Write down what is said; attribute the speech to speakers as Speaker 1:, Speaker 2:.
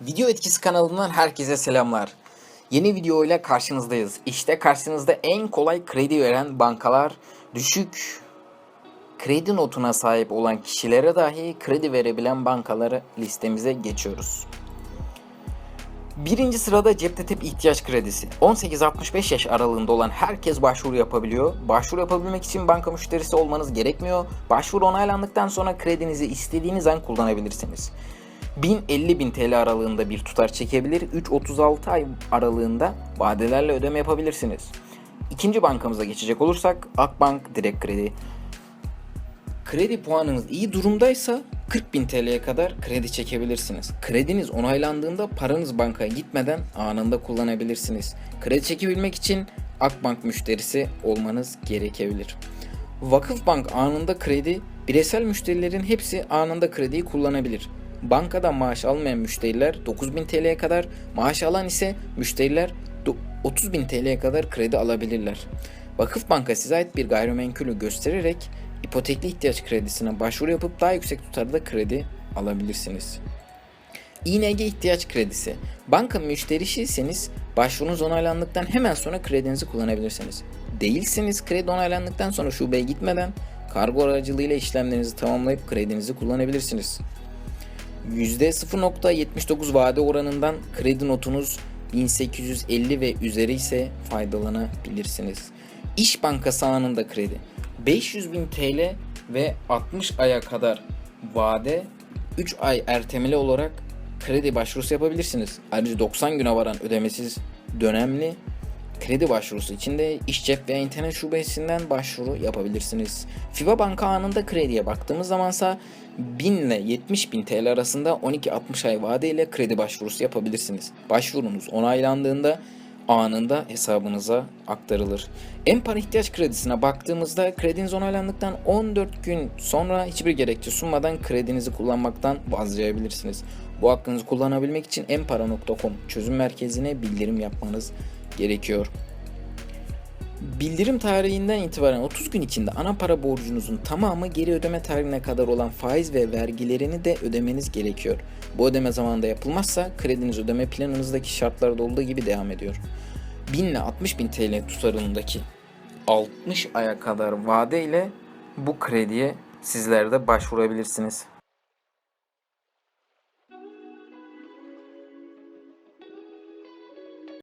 Speaker 1: Video Etkisi kanalından herkese selamlar. Yeni video ile karşınızdayız. İşte karşınızda en kolay kredi veren bankalar, düşük kredi notuna sahip olan kişilere dahi kredi verebilen bankaları listemize geçiyoruz. Birinci sırada cepte tep ihtiyaç kredisi. 18-65 yaş aralığında olan herkes başvuru yapabiliyor. Başvuru yapabilmek için banka müşterisi olmanız gerekmiyor. Başvuru onaylandıktan sonra kredinizi istediğiniz an kullanabilirsiniz. 1000-50 bin TL aralığında bir tutar çekebilir, 3-36 ay aralığında vadelerle ödeme yapabilirsiniz. İkinci bankamıza geçecek olursak Akbank Direkt Kredi. Kredi puanınız iyi durumdaysa 40 bin TL'ye kadar kredi çekebilirsiniz. Krediniz onaylandığında paranız bankaya gitmeden anında kullanabilirsiniz. Kredi çekebilmek için Akbank müşterisi olmanız gerekebilir. Vakıfbank anında kredi, bireysel müşterilerin hepsi anında krediyi kullanabilir. Bankadan maaş almayan müşteriler 9000 TL'ye kadar, maaş alan ise müşteriler 30.000 TL'ye kadar kredi alabilirler. Vakıfbanka size ait bir gayrimenkulü göstererek ipotekli ihtiyaç kredisine başvuru yapıp daha yüksek tutarda kredi alabilirsiniz. İNG ihtiyaç kredisi. Banka müşterisiyseniz başvurunuz onaylandıktan hemen sonra kredinizi kullanabilirsiniz. Değilseniz kredi onaylandıktan sonra şubeye gitmeden kargo aracılığıyla işlemlerinizi tamamlayıp kredinizi kullanabilirsiniz. %0.79 vade oranından kredi notunuz 1850 ve üzeri ise faydalanabilirsiniz. İş Bankası anında kredi. 500 bin TL ve 60 aya kadar vade 3 ay ertemeli olarak kredi başvurusu yapabilirsiniz. Ayrıca 90 güne varan ödemesiz dönemli kredi başvurusu için de iş veya internet şubesinden başvuru yapabilirsiniz. FIBA Banka anında krediye baktığımız zamansa 1000 ile 70 bin TL arasında 12-60 ay vadeyle kredi başvurusu yapabilirsiniz. Başvurunuz onaylandığında anında hesabınıza aktarılır. En para ihtiyaç kredisine baktığımızda krediniz onaylandıktan 14 gün sonra hiçbir gerekçe sunmadan kredinizi kullanmaktan vazgeçebilirsiniz. Bu hakkınızı kullanabilmek için enpara.com çözüm merkezine bildirim yapmanız gerekiyor. Bildirim tarihinden itibaren 30 gün içinde ana para borcunuzun tamamı geri ödeme tarihine kadar olan faiz ve vergilerini de ödemeniz gerekiyor. Bu ödeme zamanında yapılmazsa krediniz ödeme planınızdaki şartlarda olduğu gibi devam ediyor. 1000 ile 60 bin TL tutarındaki 60 aya kadar vade ile bu krediye sizler de başvurabilirsiniz.